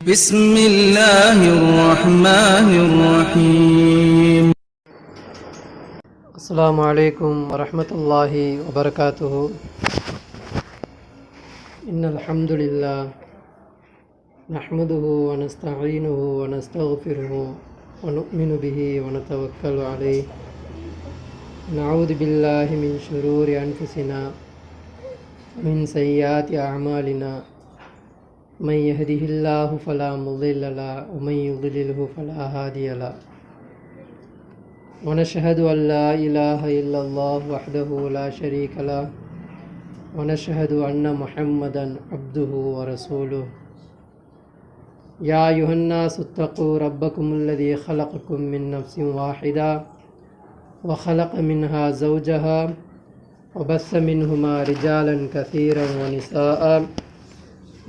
بسم الله الرحمن الرحيم السلام عليكم ورحمة الله وبركاته إن الحمد لله نحمده ونستعينه ونستغفره ونؤمن به ونتوكل عليه نعوذ بالله من شرور أنفسنا ومن سيئات أعمالنا من يهده الله فلا مضل له ومن يضلله فلا هادي له. ونشهد أن لا إله إلا الله وحده لا شريك له ونشهد أن محمدا عبده ورسوله. يا أيها الناس اتقوا ربكم الذي خلقكم من نفس واحدة وخلق منها زوجها وبث منهما رجالا كثيرا ونساء.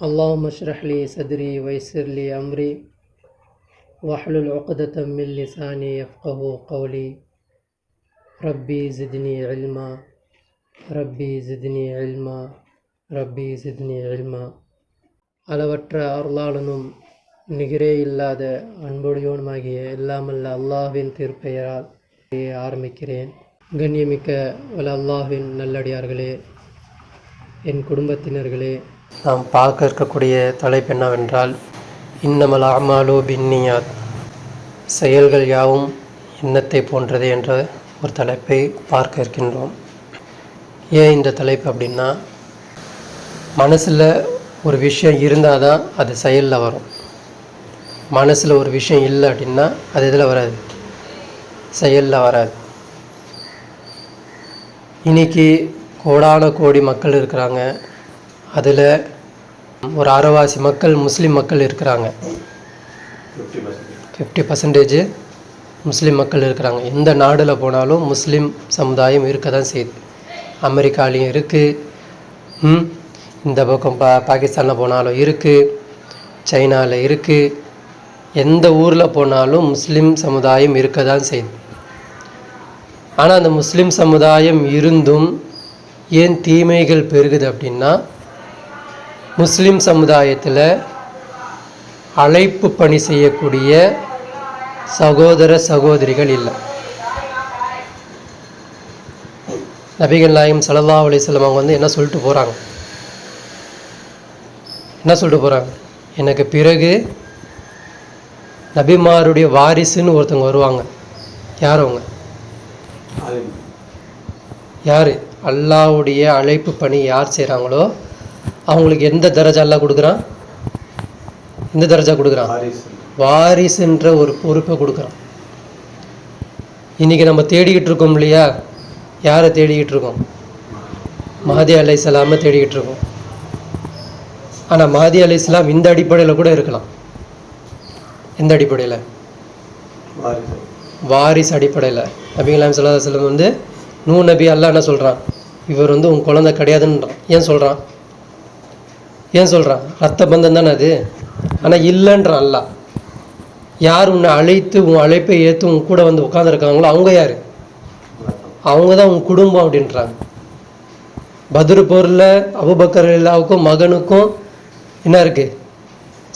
அல்லாஹ் மஷ்ரஹ்லி சத்ரி வைசர்லி அம்ரி வஹலுல் ஒகதத்தம் லிசானி எஃப்கஹு கௌலி ரப்பி ஜித்னி அல்மா ரப்பி ஜித்னி அல்மா ரப்பி ஜித்னி அல்மா அளவற்ற அருளாளனும் நிகரே இல்லாத அன்புடையோனுமாகிய எல்லாமல்ல அல்லாஹ்வின் திருப்பெயரால் ஆரம்பிக்கிறேன். கண்ணியமிக்க வல அல்லாஹ்வின் நல்லடியார்களே என் குடும்பத்தினர்களே நாம் பார்க்க இருக்கக்கூடிய தலைப்பு என்னவென்றால் இன்னமல் அமாலோ பின்னியாத். செயல்கள் யாவும் எண்ணத்தை போன்றது என்ற ஒரு தலைப்பை பார்க்க இருக்கின்றோம். ஏன் இந்த தலைப்பு அப்படின்னா மனசில் ஒரு விஷயம் இருந்தால் தான் அது செயலில் வரும். மனசில் ஒரு விஷயம் இல்லை அப்படின்னா அது இதில் வராது? செயலில் வராது. இன்னைக்கு கோடான கோடி மக்கள் இருக்கிறாங்க. அதில் ஒரு அரைவாசி மக்கள் முஸ்லீம் மக்கள் இருக்கிறாங்க. ஃபிஃப்டி பர்சன்டேஜ் முஸ்லீம் மக்கள் இருக்கிறாங்க. எந்த நாடில் போனாலும் முஸ்லீம் சமுதாயம் இருக்க தான் செய்யுது. அமெரிக்காலையும் இருக்குது இந்த பக்கம் பா பாகிஸ்தானில் போனாலும் இருக்குது சைனாவில் இருக்குது எந்த ஊரில் போனாலும் முஸ்லீம் சமுதாயம் இருக்க தான் செய்யுது. ஆனால் அந்த முஸ்லீம் சமுதாயம் இருந்தும் ஏன் தீமைகள் பெருகுது அப்படின்னா முஸ்லீம் சமுதாயத்தில் அழைப்பு பணி செய்யக்கூடிய சகோதர சகோதரிகள் இல்லை. நபிகள் நாயகம் சல்லா அலிஸ்லாம் அவங்க வந்து என்ன சொல்லிட்டு போகிறாங்க என்ன சொல்லிட்டு போகிறாங்க எனக்கு பிறகு நபிமாருடைய வாரிசுன்னு ஒருத்தவங்க வருவாங்க. யார் அவங்க? யார்? அல்லாவுடைய அழைப்பு பணி யார் செய்கிறாங்களோ அவங்களுக்கு எந்த தரஜா அல்லா கொடுக்குறான்? எந்த தரஜா கொடுக்குறான்? வாரிசுன்ற ஒரு பொறுப்பை கொடுக்குறான். இன்றைக்கி நம்ம தேடிக்கிட்டு இருக்கோம் இல்லையா? யாரை தேடிக்கிட்டு இருக்கோம்? மஹதி அலை இஸ்லாமை தேடிக்கிட்டு இருக்கோம். ஆனால் மஹதி அலை இஸ்லாம் இந்த அடிப்படையில் கூட இருக்கலாம். எந்த அடிப்படையில்? வாரிசு. அடிப்படையில். நபிகலாம் சல்லா செல்லம் வந்து நூ நபி அல்லா என்ன சொல்கிறான் இவர் வந்து உன் குழந்தை கிடையாதுன்றான். ஏன் சொல்கிறான் ஏன் சொல்கிறான் ரத்த பந்தம் தானே அது? ஆனால் இல்லைன்றான் அல்லா. யார் உன்னை அழைத்து உன் அழைப்பை ஏற்று உன் கூட வந்து உட்காந்துருக்காங்களோ அவங்க யார்? அவங்க தான் உன் குடும்பம் அப்படின்றாங்க. பத்ரு போரில் அபுபக்கர் இல்லாவுக்கும் மகனுக்கும் என்ன இருக்குது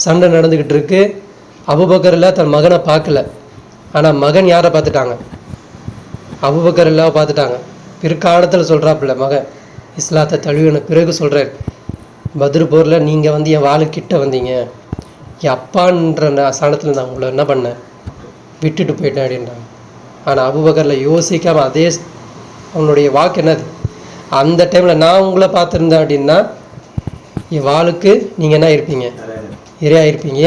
சண்டை நடந்துக்கிட்டு இருக்கு. அபுபக்கர் இல்லா தன் மகனை பார்க்கல. ஆனால் மகன் யாரை பார்த்துட்டாங்க? அபுபக்கர் இல்லாவை பார்த்துட்டாங்க. பிற்காலத்தில் சொல்கிறாப்புல மகன். இஸ்லாத்தை தழுவின பிறகு சொல்கிறார் பத்ரு போரில் நீங்கள் வந்து என் வாளுக்கிட்ட வந்தீங்க. என் அப்பான்ற சாணத்தில் நான் உங்களை என்ன பண்ணேன்? விட்டுட்டு போயிட்டேன் அப்படின்றாங்க. ஆனால் அபுபகரில் யோசிக்காமல் அதே அவனுடைய வாக்கு என்னது? அந்த டைமில் நான் உங்களை பார்த்துருந்தேன் அப்படின்னா என் வாளுக்கு நீங்கள் என்ன இருப்பீங்க இரையா இருப்பீங்க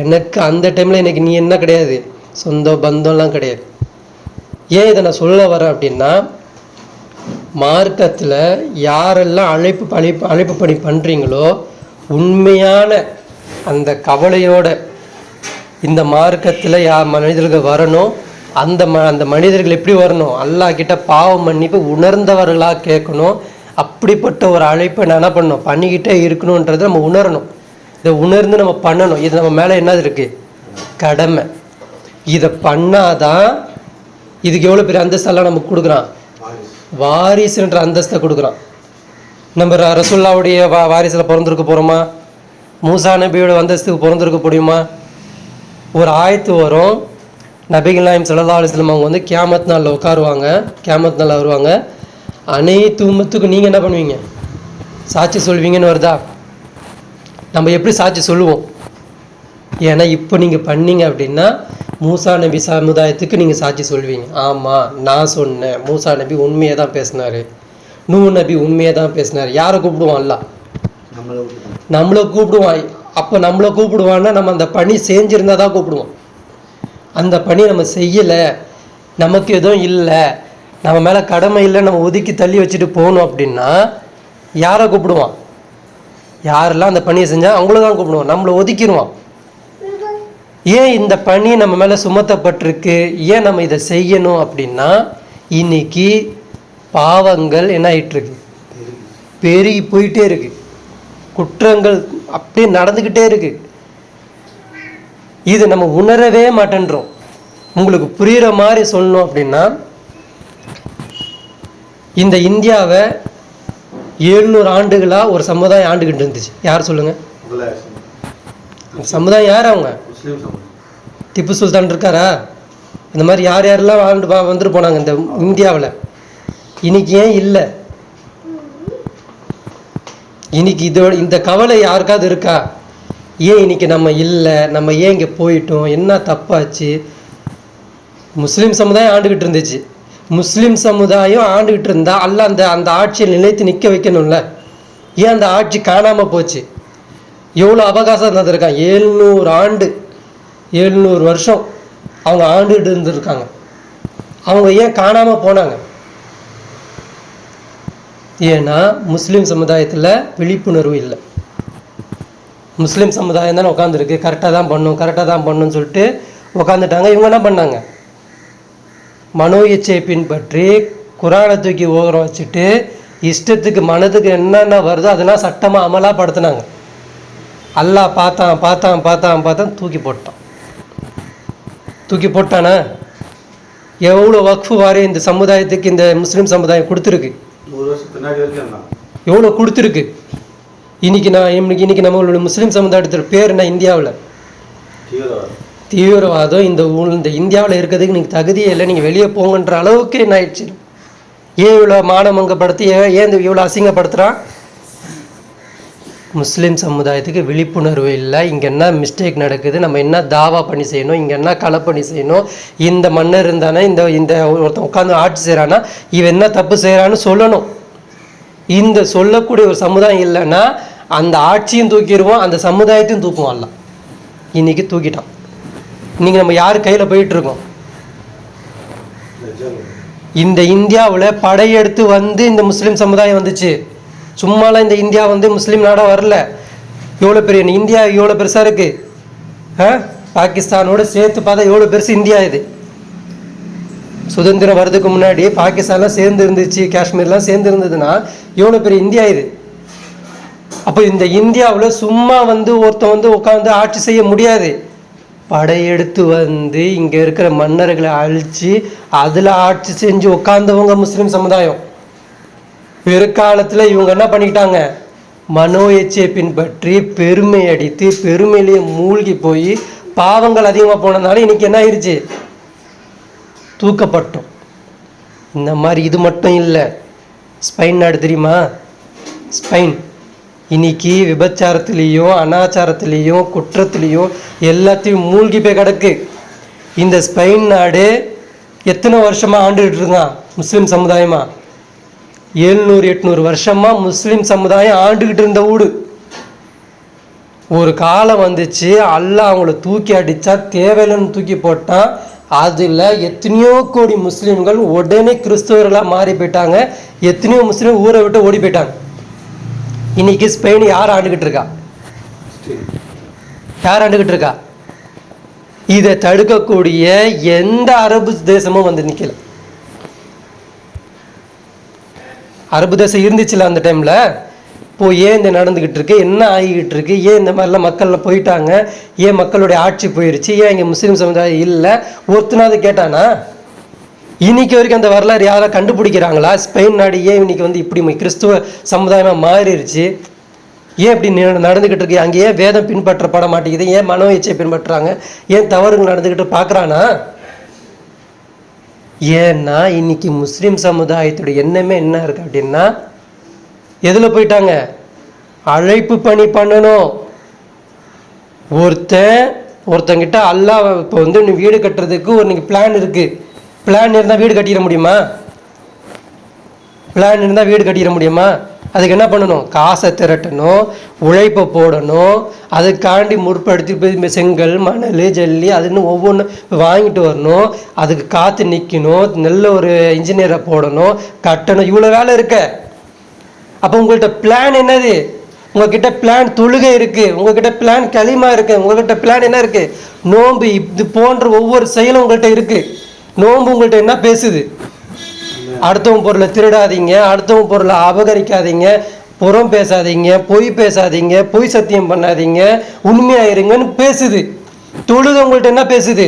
எனக்கு அந்த டைமில் எனக்கு நீ என்ன கிடையாது? சொந்தம் பந்தம்லாம் கிடையாது. ஏன் இதை நான் சொல்ல வரேன் அப்படின்னா மார்க்கத்தில் யாரெல்லாம் அழைப்பு பணி அழைப்பு பணி பண்ணுறீங்களோ உண்மையான அந்த கவலையோட இந்த மார்க்கத்தில் யா மனிதர்கள் வரணும். அந்த ம அந்த மனிதர்கள் எப்படி வரணும்? அல்லாஹ் கிட்ட பாவம் மன்னிப்பு உணர்ந்தவர்களாக கேட்கணும். அப்படிப்பட்ட ஒரு அழைப்பை நான் என்ன பண்ணணும்? பண்ணிக்கிட்டே இருக்கணுன்றதை நம்ம உணரணும். இதை உணர்ந்து நம்ம பண்ணணும். இது நம்ம மேலே என்னது இருக்குது கடமை. இதை பண்ணாதான் இதுக்கு எவ்வளோ பெரிய அந்தஸ்தெல்லாம் நமக்கு கொடுக்குறான். வாரிசுன்ற அந்தஸ்தை கொடுக்குறான். நம்ம ரசுல்லாவுடைய வா வாரிசில் பிறந்திருக்க போகிறோமா மூசா நபியோட அந்தஸ்துக்கு பிறந்திருக்க முடியுமா? ஒரு ஆயத்து வரும். நபிகள் நாயம் சல்லா அலிஸ்லம் அவங்க வந்து கேமத் நாளில் உட்காருவாங்க. கேமத் நாளில் வருவாங்க. அனைத்து உமத்துக்கும் நீங்கள் என்ன பண்ணுவீங்க? சாட்சி சொல்வீங்கன்னு வருதா? நம்ம எப்படி சாட்சி சொல்லுவோம்? ஏன்னா இப்போ நீங்கள் பண்ணீங்க அப்படின்னா மூசா நபி சமுதாயத்துக்கு நீங்கள் சாட்சி சொல்வீங்க. ஆமாம் நான் சொன்னேன். மூசா நபி உண்மையை தான் பேசினாரு. நூ நபி உண்மையை தான் பேசினார். யாரை கூப்பிடுவான் அல்லாஹ்? நம்மளை கூப்பிடுவான். அப்போ நம்மளை கூப்பிடுவான்னா நம்ம அந்த பணி செஞ்சிருந்தா தான் கூப்பிடுவோம். அந்த பணி நம்ம செய்யலை. நமக்கு எதுவும் இல்லை. நம்ம மேலே கடமை இல்லை. நம்ம ஒதுக்கி தள்ளி வச்சுட்டு போகணும் அப்படின்னா யாரை கூப்பிடுவான்? யாரெல்லாம் அந்த பணியை செஞ்சால் அவங்கள தான் கூப்பிடுவான் நம்மளை ஒதுக்கிடுவான். ஏன் இந்த பணி நம்ம மேலே சுமத்தப்பட்டிருக்கு? ஏன் நம்ம இதை செய்யணும் அப்படின்னா இன்னைக்கு பாவங்கள் என்ன ஆயிட்டு இருக்கு பெருகி போயிட்டே இருக்கு. குற்றங்கள் அப்படியே நடந்துக்கிட்டே இருக்கு. இது நம்ம உணரவே மாட்டேன்றோம். உங்களுக்கு புரியுற மாதிரி சொல்லணும் அப்படின்னா இந்த இந்தியாவை எழுநூறு ஆண்டுகளாக ஒரு சமுதாயம் ஆண்டுகிட்டு இருந்துச்சு. யார் சொல்லுங்க? அந்த சமுதாயம் யார் அவங்க? திப்பு சுல்தான் இருக்காரா? இந்த மாதிரி யார் யாரெல்லாம் வாழ்ந்து வந்துட்டு போனாங்க இந்த இந்தியாவில்? இன்னைக்கு ஏன் இல்லை? இன்னைக்கு இதோட இந்த கவலை யாருக்காவது இருக்கா? ஏன் இன்னைக்கு நம்ம இல்லை? நம்ம ஏன் இங்கே போயிட்டோம்? என்ன தப்பாச்சு? முஸ்லீம் சமுதாயம் ஆண்டுகிட்டு இருந்துச்சு. முஸ்லீம் சமுதாயம் ஆண்டுகிட்டு இருந்தா அல்ல அந்த அந்த ஆட்சியை நிலைத்து நிற்க வைக்கணும்ல? ஏன் அந்த ஆட்சி காணாமல் போச்சு? எவ்வளோ அவகாசம் தந்திருக்கான்? எழுநூறு ஆண்டு எழுநூறு வருஷம் அவங்க ஆண்டுகிட்டு இருந்திருக்காங்க. அவங்க ஏன் காணாமல் போனாங்க? ஏன்னா முஸ்லீம் சமுதாயத்தில் விழிப்புணர்வு இல்லை. முஸ்லீம் சமுதாயம் தானே உட்காந்துருக்கு கரெக்டாக தான் பண்ணும் கரெக்டாக தான் பண்ணுன்னு சொல்லிட்டு உட்காந்துட்டாங்க இவங்க என்ன பண்ணாங்க? மனோ இச்சையை பின்பற்றி குரானை தூக்கி ஓரம் வச்சுட்டு இஷ்டத்துக்கு மனதுக்கு என்னென்ன வருதோ அதெல்லாம் சட்டமாக அமலாக படுத்துனாங்க அல்லாஹ் பார்த்தான் பார்த்தான் பார்த்தான் பார்த்தான் தூக்கி போட்டான். தூக்கி போட்டானா? எவ்வளோ வக்ஃபு வாரி இந்த சமுதாயத்துக்கு இந்த முஸ்லீம் சமுதாயம் கொடுத்துருக்கு? எவ்வளோ கொடுத்துருக்கு? இன்னைக்கு நான் இன்னைக்கு இன்னைக்கு நம்மளோட முஸ்லீம் சமுதாயத்தோட பேர் என்ன இந்தியாவில்? தீவிரவாதம். இந்த இந்த இந்தியாவில் இருக்கிறதுக்கு நீங்கள் தகுதியே இல்லை. நீங்கள் வெளியே போங்கன்ற அளவுக்கு என்ன ஆயிடுச்சு? ஏன் இவ்வளோ மானமங்கப்படுத்தி ஏன் ஏன் இவ்வளோ அசிங்கப்படுத்துகிறான் முஸ்லீம் சமுதாயத்துக்கு விழிப்புணர்வு இல்லை. இங்கே என்ன மிஸ்டேக் நடக்குது? நம்ம என்ன தாவா பண்ணி செய்யணும்? இங்கே என்ன களை பண்ணி செய்யணும்? இந்த மன்னர் இருந்தானா? இந்த இந்த ஒருத்தன் உட்காந்து ஆட்சி செய்கிறான்னா இவன் என்ன தப்பு செய்கிறான்னு சொல்லணும். இந்த சொல்லக்கூடிய ஒரு சமுதாயம் இல்லைன்னா அந்த ஆட்சியும் தூக்கிடுவோம் அந்த சமுதாயத்தையும் தூக்குவோம் எல்லாம் இன்னைக்கு தூக்கிட்டான். இன்றைக்கி நம்ம யார் கையில் போயிட்டு இருக்கோம்? இந்த இந்தியாவில் படையெடுத்து வந்து இந்த முஸ்லீம் சமுதாயம் வந்துச்சு. சும்மாலாம் இந்த இந்தியா வந்து முஸ்லீம் நாடாக வரல. எவ்வளோ பெரிய இந்தியா எவ்வளோ பெருசாக இருக்குது ஆ? பாகிஸ்தானோடு சேர்த்து பார்த்தா எவ்வளோ பெருசு இந்தியா இது. சுதந்திரம் வர்றதுக்கு முன்னாடி பாகிஸ்தான்லாம் சேர்ந்து இருந்துச்சு காஷ்மீர்லாம் சேர்ந்து இருந்ததுன்னா எவ்வளோ பெரிய இந்தியா இது? அப்போ இந்த இந்தியாவில் சும்மா வந்து ஒருத்தன் வந்து உட்காந்து ஆட்சி செய்ய முடியாது. படையெடுத்து வந்து இங்கே இருக்கிற மன்னர்களை அழித்து அதில் ஆட்சி செஞ்சு உட்காந்தவங்க முஸ்லீம் சமுதாயம். பிற்காலத்தில் இவங்க என்ன பண்ணிக்கிட்டாங்க மனோ எச்சையை பின்பற்றி பெருமை அடித்து பெருமையிலேயே மூழ்கி போய் பாவங்கள் அதிகமாக போனதுனால இன்னைக்கு என்ன ஆயிடுச்சு தூக்கப்பட்டோம். இந்த மாதிரி இது மட்டும் இல்லை. ஸ்பெயின் நாடு தெரியுமா? ஸ்பெயின் இன்னைக்கு விபச்சாரத்துலேயும் அனாச்சாரத்துலேயும் குற்றத்துலேயும் எல்லாத்தையும் மூழ்கி போய் கிடக்கு. இந்த ஸ்பெயின் நாடு எத்தனை வருஷமாக ஆண்டுகிட்டு இருக்கான் முஸ்லீம் சமுதாயமாக எழுநூறு எட்நூறு வருஷமாக முஸ்லீம் சமுதாயம் ஆண்டுக்கிட்டு இருந்த ஊடு. ஒரு காலம் வந்துச்சு அல்லாஹ் அவங்கள தூக்கி அடித்தா தேவையில்லைன்னு தூக்கி போட்டான் அதில் எத்தனையோ கோடி முஸ்லீம்கள் உடனே கிறிஸ்தவர்களாக மாறி போயிட்டாங்க. எத்தனையோ முஸ்லீம் ஊரை விட்டு ஓடி போயிட்டாங்க. இன்னைக்கு ஸ்பெயின் யார் ஆண்டுக்கிட்டு இருக்கா? யார் ஆண்டுக்கிட்டு இருக்கா? இதை தடுக்கக்கூடிய எந்த அரபு தேசமும் வந்து நிற்கலை அரபு தேசம் இருந்துச்சுல அந்த டைமில் இப்போது ஏன் இந்த நடந்துக்கிட்டு இருக்கு? என்ன ஆகிக்கிட்டு இருக்கு? ஏன் இந்த மாதிரிலாம் மக்களில் போயிட்டாங்க? ஏன் மக்களுடைய ஆட்சி போயிருச்சு? ஏன் இங்கே முஸ்லீம் சமுதாயம் இல்லை? ஒருத்தனாவது கேட்டானா? இன்னைக்கு வரைக்கும் அந்த வரலாறு யாராவது கண்டுபிடிக்கிறாங்களா? ஸ்பெயின் நாடு ஏன் இன்னைக்கு வந்து இப்படி கிறிஸ்துவ சமுதாயமாக மாறிடுச்சு ஏன் இப்படி நடந்துக்கிட்டு இருக்கு? அங்கே ஏன் வேதம் பின்பற்றப்பட மாட்டேங்குது. ஏன் மனோ பின்பற்றுறாங்க? ஏன் தவறுகள் நடந்துக்கிட்டு பார்க்குறானா? ஏன்னா இன்னைக்கு முஸ்லீம் சமுதாயத்துடைய எண்ணமே என்ன இருக்கு அப்படின்னா எதில் போயிட்டாங்க? அழைப்பு பணி பண்ணணும். ஒருத்தன் ஒருத்தங்கிட்ட அல்லாஹ் இப்போ வந்து நீ வீடு கட்டுறதுக்கு ஒரு நீங்கள் பிளான் இருக்கு. பிளான் இருந்தால் வீடு கட்டிட முடியுமா? பிளான் இருந்தால் வீடு கட்டிட முடியுமா? அதுக்கு என்ன பண்ணணும்? காசை திரட்டணும் உழைப்பை போடணும் அதுக்காண்டி முற்படுத்தி போய் செங்கல் மணல் ஜல்லி அதுன்னு ஒவ்வொன்று வாங்கிட்டு வரணும். அதுக்கு காற்று நிற்கணும் நல்ல ஒரு இன்ஜினியரை போடணும் கட்டணும். இவ்வளோ வேலை இருக்க. அப்போ உங்கள்கிட்ட பிளான் என்னது? உங்ககிட்ட பிளான் தொழுகை இருக்கு. உங்ககிட்ட பிளான் களிமா இருக்கு. உங்ககிட்ட பிளான் என்ன இருக்கு? நோன்பு இது போன்ற ஒவ்வொரு செயலும் உங்கள்கிட்ட இருக்கு. நோன்பு உங்கள்கிட்ட என்ன பேசுது? அடுத்தவங்க பொருளை திருடாதீங்க அடுத்தவங்க பொருளை அபகரிக்காதீங்க புறம் பேசாதீங்க பொய் பேசாதீங்க பொய் சத்தியம் பண்ணாதீங்க உண்மையாயிருங்கன்னு பேசுது. தொழுது உங்கள்கிட்ட என்ன பேசுது?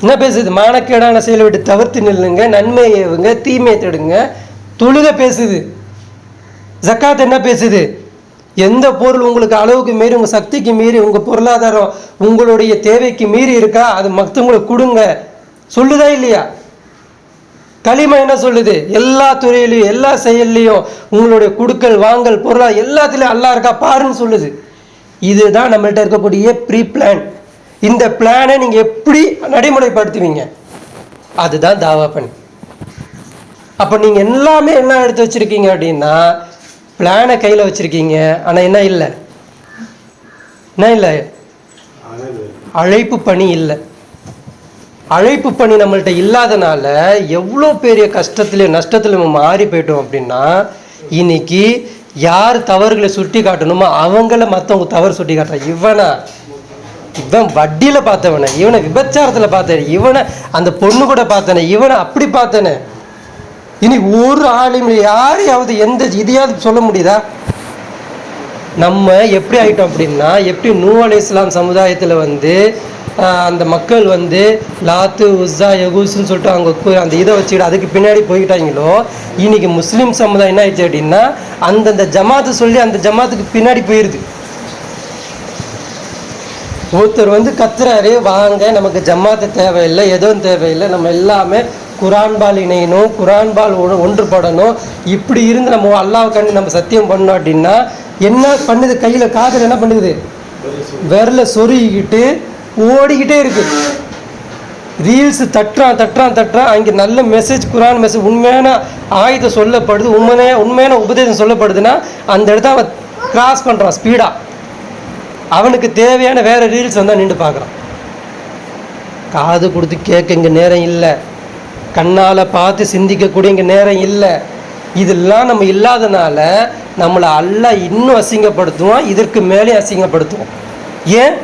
என்ன பேசுது? மானக்கேடான செயலை விட்டு தவிர்த்து நில்லுங்க நன்மையை ஏவுங்க தீமையை தேடுங்க. தொழுத பேசுது. ஜக்காத் என்ன பேசுது? எந்த பொருள் உங்களுக்கு அளவுக்கு மீறி உங்கள் சக்திக்கு மீறி உங்கள் பொருளாதாரம் உங்களுடைய தேவைக்கு மீறி இருக்கா? அது மற்றவங்களுக்கு கொடுங்க. சொல்லுதா இல்லையா? களிமா என்ன சொல்லுது? எல்லா துறையிலையும் எல்லா செயல்லையும் உங்களுடைய குடுக்கல் வாங்கல் பொருளா எல்லாத்துலேயும் அல்லா இருக்கா? பாருன்னு சொல்லுது. இதுதான் நம்மள்ட்ட இருக்கக்கூடிய ப்ரீ பிளான் இந்த பிளானை நீங்கள் எப்படி நடைமுறைப்படுத்துவீங்க? அதுதான் தாவா பணி. அப்போ நீங்கள் எல்லாமே என்ன எடுத்து வச்சுருக்கீங்க அப்படின்னா பிளானை கையில் வச்சுருக்கீங்க. ஆனால் என்ன இல்லை? என்ன இல்லை? அழைப்பு பணி இல்லை. அழைப்பு பணி நம்மள்ட்ட இல்லாதனால எவ்வளோ பெரிய கஷ்டத்துல நஷ்டத்தில் நம்ம மாறி போயிட்டோம் அப்படின்னா இன்னைக்கு யார் தவறுகளை சுட்டி காட்டணுமோ அவங்கள மற்றவங்க தவறு சுட்டி காட்டுறான் இவனா இவன் வட்டியில் பார்த்தவனே இவனை விபச்சாரத்தில் பார்த்தேன் இவனை அந்த பொண்ணு கூட பார்த்தனே இவனை அப்படி பார்த்தனே. இனி ஒரு ஆளுமே யாரையாவது எந்த இதையாவது சொல்ல முடியுதா? நம்ம எப்படி ஆயிட்டோம் அப்படின்னா எப்படி நூ அலை இஸ்லாம் சமுதாயத்தில் வந்து அந்த மக்கள் வந்து லாத்து உஸ்ஸா யகூஸ்ன்னு சொல்லிட்டு அவங்க அந்த இதை வச்சுக்கிட்டு அதுக்கு பின்னாடி போயிட்டாங்களோ இன்னைக்கு முஸ்லீம் சமுதாயம் என்ன ஆயிடுச்சு அப்படின்னா அந்தந்த ஜமாத்து சொல்லி அந்த ஜமாத்துக்கு பின்னாடி போயிடுது ஒருத்தர் வந்து கத்துறாரு வாங்க நமக்கு ஜமாத்து தேவையில்லை எதுவும் தேவையில்லை நம்ம எல்லாமே குரான்பால் இணையணும் குரான்பால் ஒன்று ஒன்றுபடணும். இப்படி இருந்து நம்ம அல்லாஹ் கண்டு நம்ம சத்தியம் பண்ணோம் அப்படின்னா என்ன பண்ணுது? கையில் காதில் என்ன பண்ணுது? விரல சொருகிக்கிட்டு ஓடிக்கிட்டே இருக்கு. ரீல்ஸ் தட்டுறான் தட்டுறான் தட்டுறான் அங்கே நல்ல மெசேஜ் குரான் மெசேஜ் உண்மையான ஆயுதம் சொல்லப்படுது உண்மையான உண்மையான உபதேசம் சொல்லப்படுதுன்னா அந்த இடத்த அவன் கிராஸ் பண்ணுறான் ஸ்பீடாக அவனுக்கு தேவையான வேறு ரீல்ஸ் வந்தால் நின்று பார்க்குறான். காது கொடுத்து கேட்க இங்கே நேரம் இல்லை. கண்ணால் பார்த்து சிந்திக்கக்கூடிய இங்கே நேரம் இல்லை. இதெல்லாம் நம்ம இல்லாதனால நம்மளை அல்ல இன்னும் அசிங்கப்படுத்துவோம் இதற்கு மேலே அசிங்கப்படுத்துவோம் ஏன்?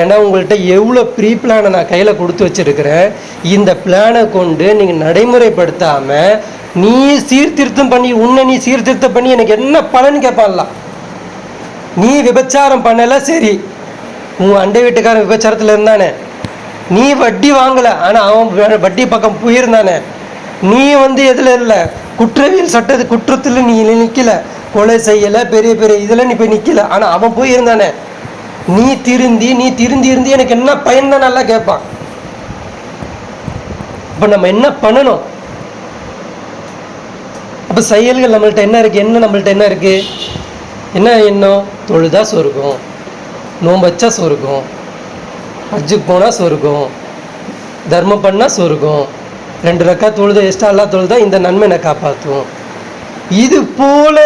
ஏன்னா உங்கள்கிட்ட எவ்வளோ ப்ரீ பிளானை நான் கையில் கொடுத்து வச்சிருக்கிறேன். இந்த பிளானை கொண்டு நீங்கள் நடைமுறைப்படுத்தாமல் நீ சீர்திருத்தம் பண்ணி உன்னை நீ சீர்திருத்தம் பண்ணி எனக்கு என்ன பலன் கேட்பான்லாம் நீ விபச்சாரம் பண்ணலை சரி. உன் அண்டை வீட்டுக்காரன் விபச்சாரத்தில் இருந்தானே. நீ வட்டி வாங்கலை ஆனால் அவன் வட்டி பக்கம் போயிருந்தானே. நீ வந்து எதில் இல்லை? குற்றவியல் சட்டத்து குற்றத்தில் நீ நிற்கலை கொலை செய்யலை பெரிய பெரிய இதில் நீ போய் நிற்கலை ஆனால் அவன் போயிருந்தானே. நீ திருந்தி நீ திருந்தி இருந்து எனக்கு என்ன பயன் தான் நல்லா கேட்பான். அப்ப நம்ம என்ன பண்ணணும்? அப்ப செயல்கள் நம்மள்ட்ட என்ன இருக்கு? என்ன நம்மள்ட்ட என்ன இருக்கு? என்ன எண்ணம்? தொழுதா சொருக்கும் நோன்பு வச்சா சொருக்கும் ஹஜ்ஜுக்கு போனால் சொருக்கும் தர்மம் பண்ணால் சொருக்கும் ரெண்டு ரக்கா தொழுத எக்ஸ்ட்ரா எல்லாம் தொழுதா இந்த நன்மை என்னை காப்பாற்றும். இது போல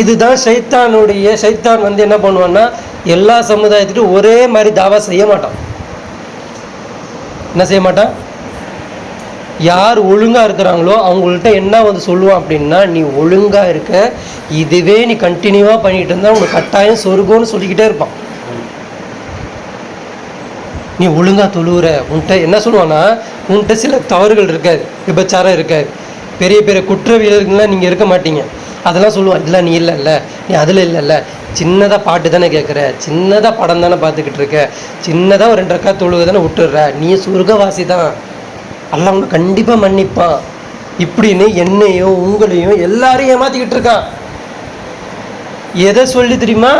இதுதான் சைத்தானுடைய சைத்தான் வந்து என்ன பண்ணுவான்னா எல்லா சமுதாயத்திலும் ஒரே மாதிரி தாவா செய்ய மாட்டான். என்ன செய்ய மாட்டான்? யார் ஒழுங்காக இருக்கிறாங்களோ அவங்கள்ட்ட என்ன வந்து சொல்லுவான் அப்படின்னா நீ ஒழுங்காக இருக்க இதுவே நீ கண்டினியூவாக பண்ணிகிட்டு இருந்தால் உனக்கு கட்டாயம் சொருகம்னு சொல்லிக்கிட்டே இருப்பான். நீ ஒழுங்காக தொழுவுற. உன்கிட்ட என்ன சொல்லுவான்னா உன்கிட்ட சில தவறுகள் இருக்காது விபச்சாரம் இருக்காது. பெரிய பெரிய குற்றவியல்கள்லாம் நீங்கள் இருக்க மாட்டீங்க. அதெல்லாம் சொல்லுவான் இதெல்லாம் நீ இல்லைல்ல நீ அதில் இல்லைல்ல. சின்னதாக பாட்டு தானே கேட்குற சின்னதாக படம் தானே பார்த்துக்கிட்டு இருக்க சின்னதாக ஒரு ரெண்டு ரக்கா தொழுக தானே விட்டுடுற நீ சொர்க்கவாசி தான். அல்ல உன்னை கண்டிப்பாக மன்னிப்பான். இப்படின்னு என்னையும் உங்களையும் எல்லாரையும் ஏமாத்திக்கிட்டு இருக்கான். எதை சொல்லி தெரியுமா?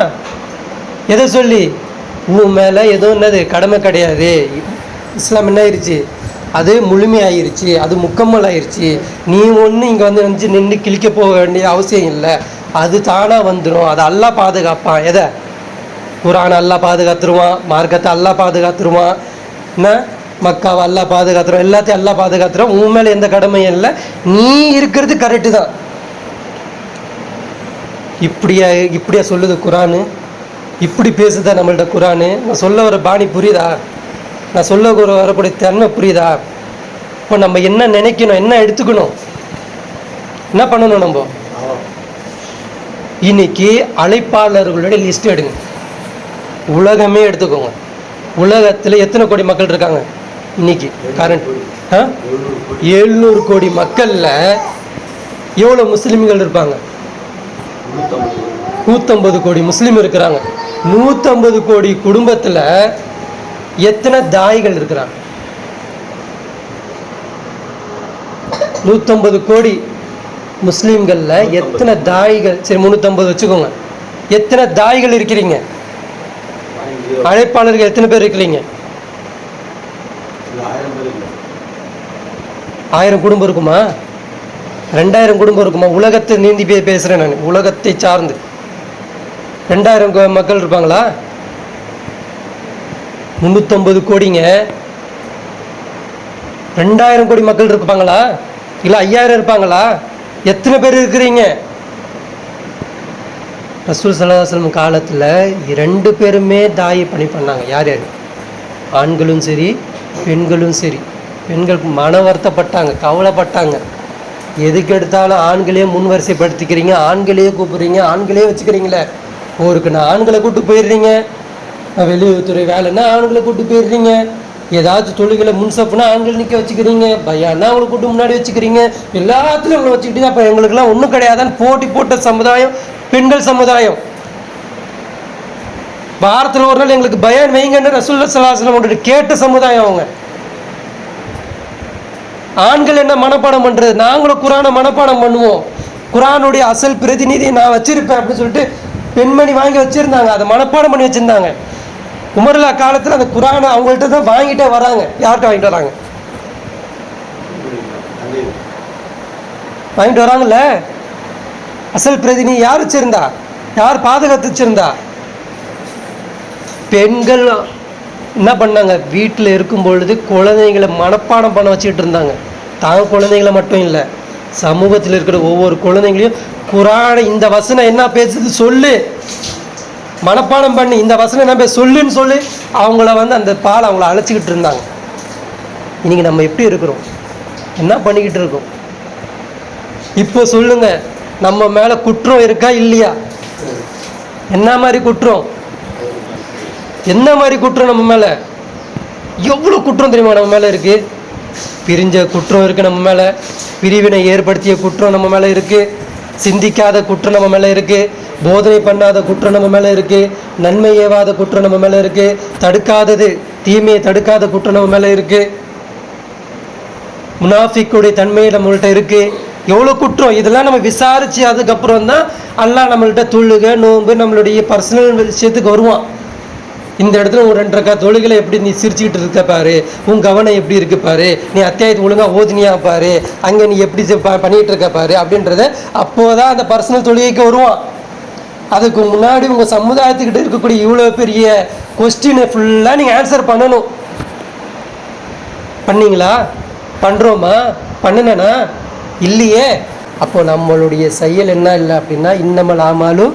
எதை சொல்லி? உன் மேலே எதுவும் என்னது கடமை கிடையாது. இஸ்லாம் என்ன ஆயிடுச்சு அது முழுமையாயிருச்சு அது முக்கம்மல் ஆயிருச்சு நீ ஒன்று இங்கே வந்து நினச்சி நின்று கிழிக்க போக வேண்டிய அவசியம் இல்லை. அது தானாக வந்துடும் அது அல்லா பாதுகாப்பான். எதை? குரான் அல்லா பாதுகாத்துருவான் மார்க்கத்தை அல்லா பாதுகாத்துருவான். என்ன? மக்காவை அல்லா பாதுகாத்துருவோம் எல்லாத்தையும் அல்லா பாதுகாத்துறோம் உன் மேலே எந்த கடமையும் இல்லை. நீ இருக்கிறது கரெக்டு தான். இப்படியா இப்படியா சொல்லுது குரானு இப்படி பேசுதா நம்மள்ட்ட குரானு நான் சொல்ல வர பாணி புரியுதா? நான் சொல்ல வரக்கூடிய தன்மை புரியுதா? இப்போ நம்ம என்ன நினைக்கணும் என்ன எடுத்துக்கணும்? என்ன பண்ணணும் நம்ம? இன்னைக்கு அழைப்பாளர்களுடைய லிஸ்ட் எடுங்க. உலகமே எடுத்துக்கோங்க. உலகத்தில் எத்தனை கோடி மக்கள் இருக்காங்க? இன்னைக்கு கரண்ட் ஆ? எழுநூறு கோடி மக்களில் எவ்வளோ முஸ்லீம்கள் இருப்பாங்க? கோடி. நூற்றம்பது கோடி முஸ்லீம் இருக்கிறாங்க. நூற்றம்பது கோடி குடும்பத்தில் எத்தனை தாய்கள் இருக்கிறாங்க நூற்றம்பது கோடி முஸ்லீம்களில் எத்தனை தாய்கள்? சரி முந்நூற்றம்பது வச்சுக்கோங்க. எத்தனை தாய்கள் இருக்கிறீங்க? அழைப்பாளர்கள் எத்தனை பேர் இருக்கிறீங்க? ஆயிரம் குடும்பம் இருக்குமா? ரெண்டாயிரம் குடும்பம் இருக்குமா? உலகத்தை நீந்தி பேசுகிறேன் நான். உலகத்தை சார்ந்து. ரெண்டாயிரம் கோ- மக்கள் இருப்பாங்களா? முந்நூற்றம்பது கோடிங்க. ரெண்டாயிரம் கோடி மக்கள் இருப்பாங்களா? இல்லை ஐயாயிரம் இருப்பாங்களா? எத்தனை பேர் இருக்கிறீங்க? ரசூல் சல்லாஹம் காலத்தில் ரெண்டு பேருமே தாயி பணி பண்ணாங்க. யார் யார்? ஆண்களும் சரி பெண்களும் சரி. பெண்கள் மன வருத்தப்பட்டாங்க கவலைப்பட்டாங்க. எதுக்கு எடுத்தாலும் ஆண்களையே முன் வரிசைப்படுத்திக்கிறீங்க ஆண்களையே கூப்பிடுறீங்க ஆண்களே வச்சுக்கிறீங்களே. ஊருக்கு நான் ஆண்களை கூப்பிட்டு போயிடுறீங்க. வெளியுறவுத்துறை வேலைன்னா ஆண்களை கூட்டு போயிடுறீங்க. ஏதாச்சும் தொழில்களை முன்சப்புனா ஆண்கள் நிற்க வச்சுக்கிறீங்க. பையன்னா அவங்களை கூட்டு முன்னாடி வச்சுக்கிறீங்க. எல்லாத்துலையும் அவங்களை வச்சுக்கிட்டீங்க அப்போ எங்களுக்கெல்லாம் ஒன்றும் கிடையாதான்னு போட்டி போட்ட சமுதாயம் பெண்கள் சமுதாயம். வாரத்தில் ஒரு நாள் எங்களுக்கு பயம் வைங்கன்னு ரசூல்லா சலாஹலம் ஒன்று கேட்ட சமுதாயம் அவங்க. ஆண்கள் என்ன மனப்பாடம் பண்ணுறது நாங்களும் குரானை மனப்பாடம் பண்ணுவோம். குரானுடைய அசல் பிரதிநிதியை நான் வச்சிருப்பேன் அப்படின்னு சொல்லிட்டு பெண்மணி வாங்கி வச்சிருந்தாங்க. அதை மனப்பாடம் பண்ணி வச்சுருந்தாங்க. உமர்லா காலத்தில் அந்த குரானை அவங்கள்ட்ட தான் வாங்கிட்டே வராங்க. யார்கிட்ட வாங்கிட்டு வராங்க? வாங்கிட்டு வராங்கல்ல? அசல் பிரதினி யார் வச்சிருந்தா? யார் பாதுகாத்து வச்சிருந்தா? பெண்கள் என்ன பண்ணாங்க? வீட்டில் இருக்கும் பொழுது குழந்தைங்களை மனப்பாடம் பண்ண வச்சுக்கிட்டு இருந்தாங்க. தான் குழந்தைங்கள மட்டும் இல்லை சமூகத்தில் இருக்கிற ஒவ்வொரு குழந்தைங்களையும் குரானை இந்த வசனம் என்ன பேசுது சொல்லு. மனப்பாடம் பண்ணி இந்த வசனம் என்ன சொல்லுன்னு சொல்லி அவங்கள வந்து அந்த பால் அவங்கள அழைச்சிக்கிட்டு இருந்தாங்க. இன்றைக்கி நம்ம எப்படி இருக்கிறோம்? என்ன பண்ணிக்கிட்டு இருக்கோம்? இப்போ சொல்லுங்க நம்ம மேலே குற்றம் இருக்கா இல்லையா? என்ன மாதிரி குற்றம்? என்ன மாதிரி குற்றம் நம்ம மேலே? எவ்வளோ குற்றம் தெரியுமா நம்ம மேலே இருக்குது பிரிஞ்ச குற்றம் இருக்குது நம்ம மேலே. பிரிவினை ஏற்படுத்திய குற்றம் நம்ம மேலே இருக்குது சிந்திக்காத குற்றம் நம்ம மேலே இருக்கு. போதனை பண்ணாத குற்றம் நம்ம மேலே இருக்குது நன்மை ஏவாத குற்றம் நம்ம மேலே இருக்கு தடுக்காதது தீமையை தடுக்காத குற்றம் நம்ம மேலே இருக்குது முனாஃபிக்குடைய தன்மை நம்மள்கிட்ட இருக்குது எவ்வளோ குற்றம்? இதெல்லாம் நம்ம விசாரித்து அதுக்கப்புறம் தான் அல்லாஹ் நம்மள்கிட்ட தொழுக நோன்பு நம்மளுடைய பர்சனல் விஷயத்துக்கு வருவான். இந்த இடத்துல ஒரு ரெண்டரைக்கா தொழுகளை எப்படி நீ சிரிச்சுக்கிட்டு இருக்க பாரு? உன் கவனம் எப்படி இருக்கு பாரு? நீ அத்தியாயத்தை ஒழுங்காக ஓதுனியா பாரு? அங்கே நீ எப்படி செ- ப- இருக்க பாரு? அப்படின்றத அப்போதான் அந்த பர்சனல் தொழுகைக்கு வருவான். அதுக்கு முன்னாடி உங்கள் சமுதாயத்துக்கிட்ட இருக்கக்கூடிய இவ்வளோ பெரிய கொஸ்டினை ஃபுல்லாக நீங்கள் ஆன்சர் பண்ணணும். பண்ணீங்களா? பண்ணுறோமா பண்ணுனேனா? இல்லையே. அப்போ நம்மளுடைய செயல் என்ன இல்லை அப்படின்னா இன்னமல் ஆமாலும்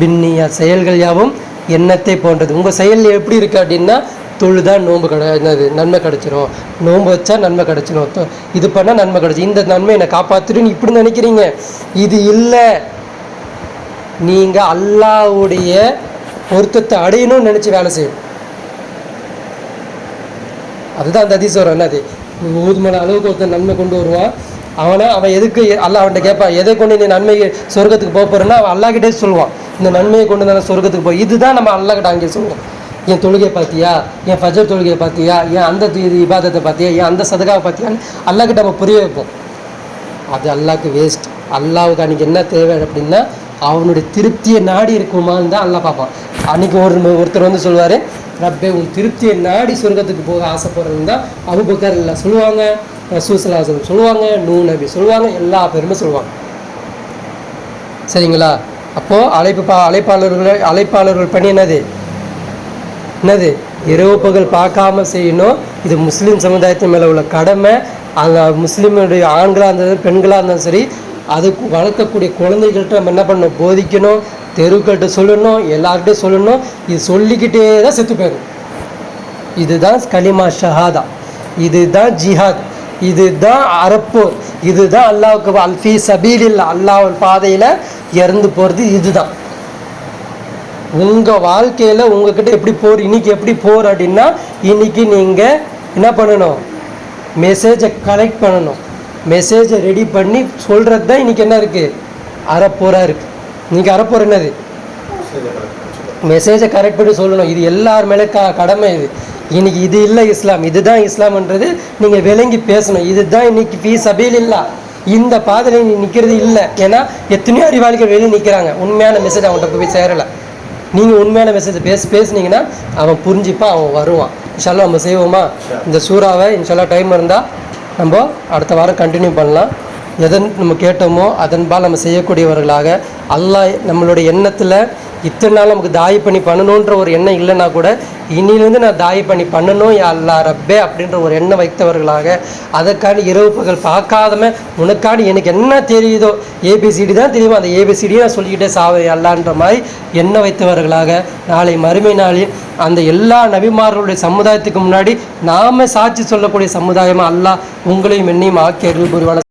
பின்னியா செயல்கள் யாவும் எண்ணத்தை போன்றது. உங்கள் செயல் எப்படி இருக்கு அப்படின்னா தொழுதா நோன்பு கிட என்னது நன்மை கிடைச்சிரும். நோன்பு வச்சா நன்மை கிடச்சிரும். தொ- இது பண்ணால் நன்மை கிடச்சி இந்த நன்மை என்னை காப்பாற்றுன்னு இப்படி நினைக்கிறீங்க. இது இல்லை. நீங்கள் அல்லாஹ்வுடைய பொருத்தத்தை அடையணும்னு நினச்சி வேலை செய்யும் அதுதான் அந்த அதிசயம் என்னது? ஊதுமலை அளவுக்கு ஒருத்தன் நன்மை கொண்டு வருவான். அவனை அவன் எதுக்கு அல்லாஹ் அவன்கிட்ட கேட்பான் எதை கொண்டு நீ நன்மை சொர்க்கத்துக்கு போக போறேன்னா அவன் அல்லாக்கிட்டே சொல்லுவான். இந்த நன்மையை கொண்டு நான் சொர்க்கத்துக்கு போய். இதுதான் நம்ம அல்லாக்கிட்ட அங்கே சொல்லுவோம் என் தொழுகை பார்த்தியா? என் ஃபஜர் தொழுகையை பார்த்தியா? என் அந்த விவாதத்தை இபாதத்தை பார்த்தியா? என் அந்த சதகாவை பார்த்தியான்னு அல்லாக்கிட்ட நம்ம புரிய வைப்போம். அது அல்லாவுக்கு வேஸ்ட் அல்லாவுக்கு அன்றைக்கி என்ன தேவை அப்படின்னா அவனுடைய திருப்தியை நாடி இருக்குமான்னு தான் அல்லாஹ் பார்ப்பான். அன்றைக்கி ஒரு ஒருத்தர் வந்து சொல்லுவார் ரப்பே உன் திருப்தியை நாடி சொர்க்கத்துக்கு போக ஆசைப்படுறது தான் அபுபக்கர் இல்லை சொல்லுவாங்க ரசூசலாசன் சொல்லுவாங்க நூ நபி சொல்லுவாங்க எல்லா பேருமே சொல்லுவாங்க. சரிங்களா? அப்போது அழைப்பு பா அழைப்பாளர்கள் அழைப்பாளர்கள் பணி என்னது? என்னது? இரவு பகல் பார்க்காம செய்யணும். இது முஸ்லீம் சமுதாயத்தின் மேலே உள்ள கடமை. அந்த முஸ்லீமுடைய ஆண்களாக இருந்தாலும் பெண்களாக இருந்தாலும் சரி அதுக்கு வளர்க்கக்கூடிய குழந்தைகள்கிட்ட நம்ம என்ன பண்ணணும்? போதிக்கணும் தெருக்கள்கிட்ட சொல்லணும் எல்லார்கிட்டையும் சொல்லணும். இது சொல்லிக்கிட்டே தான் செத்து போயிடும். இதுதான் கலிமா ஷஹாதா. இதுதான் ஜிஹாத். இதுதான் அறப்போர் இதுதான் அல்லாவுக்கு அல்ஃபி சபீலில் அல்லாஹ் பாதையில் இறந்து போகிறது இதுதான். உங்கள் வாழ்க்கையில் உங்ககிட்ட எப்படி போர் இன்னைக்கு எப்படி போர் அப்படின்னா இன்னைக்கு நீங்கள் என்ன பண்ணணும்? மெசேஜை கலெக்ட் பண்ணணும். மெசேஜை ரெடி பண்ணி சொல்கிறது தான் இன்னைக்கு என்ன இருக்குது அறப்போராக இருக்குது இன்னைக்கு அறப்போர் என்னது? மெசேஜை கரெக்ட் பண்ணி சொல்லணும். இது எல்லார் மேலே க கடமை இது. இன்னைக்கு இது இல்லை இஸ்லாம். இதுதான் இஸ்லாம்ன்றது நீங்கள் விளங்கி பேசணும். இதுதான் இன்னைக்கு ஃபீ சபீல் இல்லா இந்த பாதையில் நீ நிற்கிறது இல்லை. ஏன்னா எத்தனையோ அறிவாளிகள் வெளியே நிற்கிறாங்க உண்மையான மெசேஜ் அவன்கிட்ட போய் சேரலை. நீங்கள் உண்மையான மெசேஜ் பேசி பேசுனீங்கன்னா அவன் புரிஞ்சுப்பான் அவன் வருவான். இன்ஷால்லா நம்ம செய்வோமா? இந்த சூறாவை இன்ஷால்லா டைம் இருந்தால் நம்ம அடுத்த வாரம் கண்டினியூ பண்ணலாம். எதன் நம்ம கேட்டோமோ அதன்பால் நம்ம செய்யக்கூடியவர்களாக அல்லாஹ் நம்மளுடைய எண்ணத்தில் இத்தனை நாள் நமக்கு தாய் பண்ணி பண்ணணுன்ற ஒரு எண்ணம் இல்லைன்னா கூட இனியிலேருந்து நான் தாய் பண்ணி பண்ணணும் அல்லா ரப்பே அப்படின்ற ஒரு எண்ணம் வைத்தவர்களாக அதற்காண்டி இரவு பகல் பார்க்காதம உனக்காண்டி எனக்கு என்ன தெரியுதோ ஏபிசிடி தான் தெரியுமோ அந்த ஏபிசிடியை நான் சொல்லிக்கிட்டே சாவே அல்லான்ற மாதிரி எண்ணம் வைத்தவர்களாக நாளை மறுமை நாளில் அந்த எல்லா நபிமார்களுடைய சமுதாயத்துக்கு முன்னாடி நாம சாட்சி சொல்லக்கூடிய சமுதாயமாக அல்லாஹ் உங்களையும் என்னையும் ஆக்கியர்கள் புரிவான